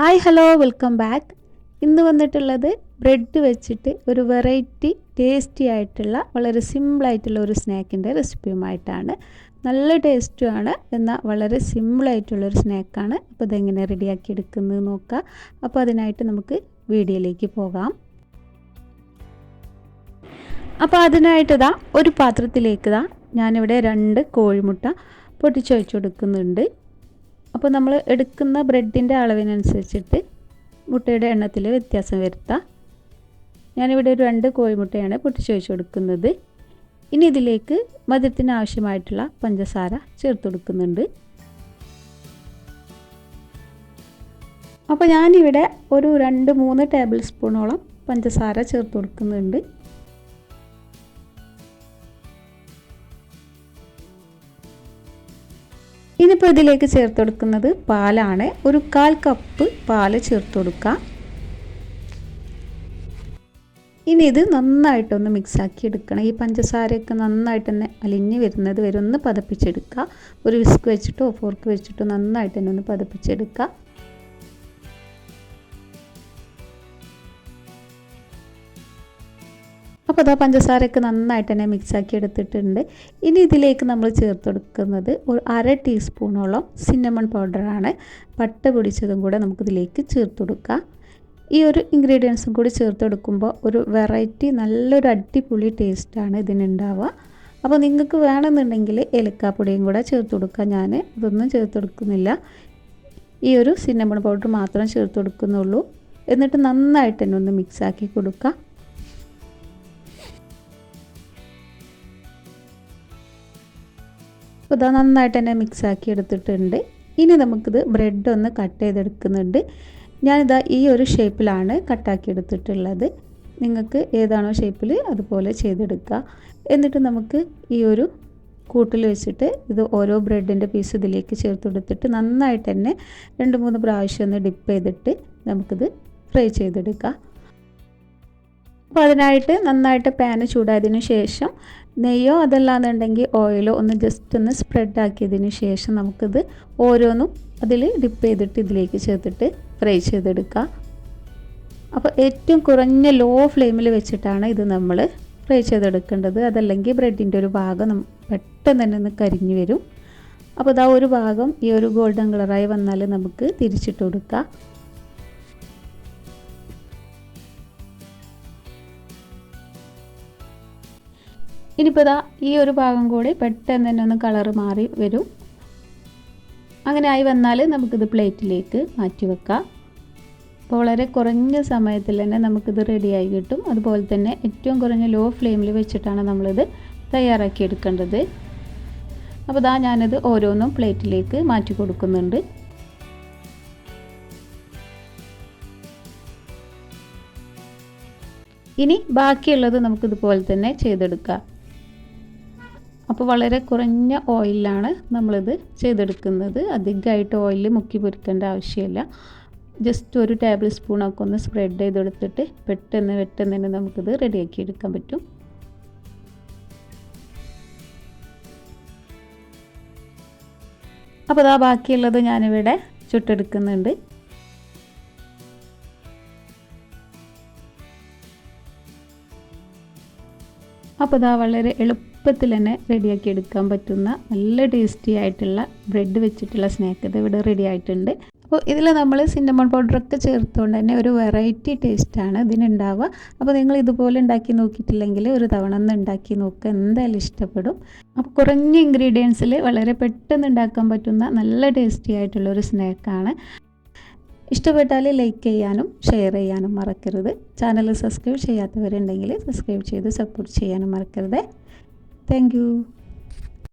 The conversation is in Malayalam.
ഹായ് ഹലോ വെൽക്കം ബാക്ക് ഇന്ന് വന്നിട്ടുള്ളത് ബ്രെഡ് വെച്ചിട്ട് ഒരു വെറൈറ്റി ടേസ്റ്റി ആയിട്ടുള്ള വളരെ സിമ്പിളായിട്ടുള്ള ഒരു സ്നാക്കിന്റെ റെസിപ്പിയുമായിട്ടാണ് നല്ല ടേസ്റ്റുമാണ് എന്നാൽ വളരെ സിമ്പിളായിട്ടുള്ളൊരു സ്നാക്കാണ് അപ്പോൾ ഇതെങ്ങനെ റെഡിയാക്കി എടുക്കുന്നത് നോക്കാം. അപ്പോൾ അതിനായിട്ട് നമുക്ക് വീഡിയോയിലേക്ക് പോകാം. അപ്പോൾ അതിനായിട്ട് ഇതാ ഒരു പാത്രത്തിലേക്ക് ഇതാ ഞാനിവിടെ രണ്ട് കോഴിമുട്ട പൊട്ടിച്ചു വെച്ചു കൊടുക്കുന്നുണ്ട്. അപ്പോൾ നമ്മൾ എടുക്കുന്ന ബ്രെഡിന്റെ അളവിനനുസരിച്ചിട്ട് മുട്ടയുടെ എണ്ണത്തിൽ വ്യത്യാസം വരുത്താം. ഞാനിവിടെ ഒരു രണ്ട് കോഴിമുട്ടയാണ് പൊട്ടിച്ച് വെച്ച് കൊടുക്കുന്നത്. ഇനി ഇതിലേക്ക് മധുരത്തിന് ആവശ്യമായിട്ടുള്ള പഞ്ചസാര ചേർത്ത് കൊടുക്കുന്നുണ്ട്. അപ്പോൾ ഞാനിവിടെ ഒരു രണ്ട് മൂന്ന് ടേബിൾ സ്പൂണോളം പഞ്ചസാര ചേർത്ത് കൊടുക്കുന്നുണ്ട്. ഇനിയിപ്പോൾ ഇതിലേക്ക് ചേർത്ത് കൊടുക്കുന്നത് പാലാണ്. ഒരു കാൽ കപ്പ് പാൽ ചേർത്ത് കൊടുക്കുക ഇനി ഇത് നന്നായിട്ടൊന്ന് മിക്സാക്കി എടുക്കണം. ഈ പഞ്ചസാരയൊക്കെ നന്നായിട്ട് തന്നെ അലിഞ്ഞ് വരുന്നത് വരെ ഒന്ന് പതപ്പിച്ചെടുക്കുക. ഒരു വിസ്ക് വെച്ചിട്ടോ ഫോർക്ക് വെച്ചിട്ടോ നന്നായിട്ട് തന്നെ ഒന്ന് പതപ്പിച്ചെടുക്കുക. അപ്പോൾ അതാ പഞ്ചസാരയൊക്കെ നന്നായിട്ട് തന്നെ മിക്സാക്കി എടുത്തിട്ടുണ്ട്. ഇനി ഇതിലേക്ക് നമ്മൾ ചേർത്ത് കൊടുക്കുന്നത് ഒരു അര ടീസ്പൂണോളം സിന്നമൺ പൗഡറാണ് പട്ട പൊടിച്ചതും കൂടെ നമുക്കിതിലേക്ക് ചേർത്ത് കൊടുക്കാം. ഈ ഒരു ഇൻഗ്രീഡിയൻസും കൂടി ചേർത്ത് കൊടുക്കുമ്പോൾ ഒരു വെറൈറ്റി നല്ലൊരു അടിപൊളി ടേസ്റ്റാണ് ഇതിനുണ്ടാവുക. അപ്പോൾ നിങ്ങൾക്ക് വേണമെന്നുണ്ടെങ്കിൽ ഏലക്കാപ്പൊടിയും കൂടെ ചേർത്ത് കൊടുക്കാം. ഞാൻ ഇതൊന്നും ചേർത്ത് കൊടുക്കുന്നില്ല. ഈ ഒരു സിന്നമൺ പൗഡർ മാത്രം ചേർത്ത് കൊടുക്കുന്നുള്ളൂ. എന്നിട്ട് നന്നായിട്ട് തന്നെ ഒന്ന് മിക്സാക്കി കൊടുക്കുക അപ്പോൾ ഇതാ നന്നായിട്ട് തന്നെ മിക്സ് ആക്കി എടുത്തിട്ടുണ്ട്. ഇനി നമുക്കിത് ബ്രെഡ് ഒന്ന് കട്ട് ചെയ്തെടുക്കുന്നുണ്ട്. ഞാനിതാ ഈ ഒരു ഷേപ്പിലാണ് കട്ടാക്കി എടുത്തിട്ടുള്ളത്. നിങ്ങൾക്ക് ഏതാണോ ഷേപ്പിൽ അതുപോലെ ചെയ്തെടുക്കുക. എന്നിട്ട് നമുക്ക് ഈ ഒരു കൂട്ടിൽ വെച്ചിട്ട് ഇത് ഓരോ ബ്രെഡിന്റെ പീസ് ഇതിലേക്ക് ചേർത്ത് കൊടുത്തിട്ട് നന്നായിട്ട് തന്നെ രണ്ട് മൂന്ന് പ്രാവശ്യം ഒന്ന് ഡിപ്പ് ചെയ്തിട്ട് നമുക്കിത് ഫ്രൈ ചെയ്തെടുക്കാം. അപ്പോൾ അതിനായിട്ട് നന്നായിട്ട് പാന് ചൂടായതിനു ശേഷം നെയ്യോ അതല്ലാന്നുണ്ടെങ്കിൽ ഓയിലോ ഒന്ന് ജസ്റ്റ് ഒന്ന് സ്പ്രെഡ് ആക്കിയതിന് ശേഷം നമുക്കിത് ഓരോന്നും അതിൽ ഡിപ്പ് ചെയ്തിട്ട് ഇതിലേക്ക് ചേർത്തിട്ട് ഫ്രൈ ചെയ്തെടുക്കുക അപ്പോൾ ഏറ്റവും കുറഞ്ഞ ലോ ഫ്ലെയിമിൽ വെച്ചിട്ടാണ് ഇത് നമ്മൾ ഫ്രൈ ചെയ്തെടുക്കേണ്ടത്. അതല്ലെങ്കിൽ ബ്രെഡിന്റെ ഒരു ഭാഗം പെട്ടെന്ന് തന്നെ ഒന്ന് കരിഞ്ഞു വരും. അപ്പോൾ ഇതാ ഒരു ഭാഗം ഈ ഒരു ഗോൾഡൻ കളറായി വന്നാൽ നമുക്ക് തിരിച്ചിട്ട് കൊടുക്കാം. ഇനിയിപ്പോൾ ഇതാ ഈ ഒരു ഭാഗം കൂടി പെട്ടെന്ന് തന്നെ ഒന്ന് കളറ് മാറി വരും. അങ്ങനെ ആയി വന്നാൽ നമുക്കിത് പ്ലേറ്റിലേക്ക് മാറ്റി വെക്കാം. അപ്പോൾ വളരെ കുറഞ്ഞ സമയത്തിൽ തന്നെ നമുക്കിത് റെഡിയായി കിട്ടും. അതുപോലെ തന്നെ ഏറ്റവും കുറഞ്ഞ ലോ ഫ്ലെയിമിൽ വെച്ചിട്ടാണ് നമ്മളിത് തയ്യാറാക്കി എടുക്കേണ്ടത്. അപ്പോൾ ഇതാ ഞാനിത് ഓരോന്നും പ്ലേറ്റിലേക്ക് മാറ്റി കൊടുക്കുന്നുണ്ട്. ഇനി ബാക്കിയുള്ളത് നമുക്കിതുപോലെ തന്നെ ചെയ്തെടുക്കാം. അപ്പോൾ വളരെ കുറഞ്ഞ ഓയിലാണ് നമ്മളിത് ചെയ്തെടുക്കുന്നത്. അധികമായിട്ട് ഓയിൽ മുക്കി പൊരിക്കേണ്ട ആവശ്യമില്ല. ജസ്റ്റ് ഒരു ടേബിൾ സ്പൂണൊക്കെ ഒന്ന് സ്പ്രെഡ് ചെയ്തെടുത്തിട്ട് പെട്ടെന്ന് പെട്ടെന്ന് തന്നെ നമുക്കിത് റെഡിയാക്കി എടുക്കാൻ പറ്റും. അപ്പോൾ അതാ ബാക്കിയുള്ളത് ഞാനിവിടെ ചുട്ടെടുക്കുന്നുണ്ട്. അപ്പോൾ ഇതാ വളരെ എളുപ്പത്തിൽ തന്നെ റെഡിയാക്കി എടുക്കാൻ പറ്റുന്ന നല്ല ടേസ്റ്റി ആയിട്ടുള്ള ബ്രെഡ് വെച്ചിട്ടുള്ള സ്നാക്ക് ഇത് ഇവിടെ റെഡി ആയിട്ടുണ്ട്. അപ്പോൾ ഇതിൽ നമ്മൾ സിന്നമൺ പൗഡറൊക്കെ ചേർത്തുകൊണ്ട് തന്നെ ഒരു വെറൈറ്റി ടേസ്റ്റാണ് ഇതിനുണ്ടാവുക. അപ്പോൾ നിങ്ങൾ ഇതുപോലെ ഉണ്ടാക്കി നോക്കിയിട്ടില്ലെങ്കിൽ ഒരു തവണ ഒന്ന് ഉണ്ടാക്കി നോക്കുക എന്തായാലും ഇഷ്ടപ്പെടും. അപ്പോൾ കുറഞ്ഞ ഇൻഗ്രീഡിയൻസിൽ വളരെ പെട്ടെന്ന് ഉണ്ടാക്കാൻ പറ്റുന്ന നല്ല ടേസ്റ്റി ആയിട്ടുള്ള ഒരു സ്നാക്കാണ് ഇഷ്ടപ്പെട്ടാൽ ലൈക്ക് ചെയ്യാനും ഷെയർ ചെയ്യാനും മറക്കരുത്. ചാനൽ സബ്സ്ക്രൈബ് ചെയ്യാത്തവരുണ്ടെങ്കിൽ സബ്സ്ക്രൈബ് ചെയ്ത് സപ്പോർട്ട് ചെയ്യാനും മറക്കരുത്. Thank you.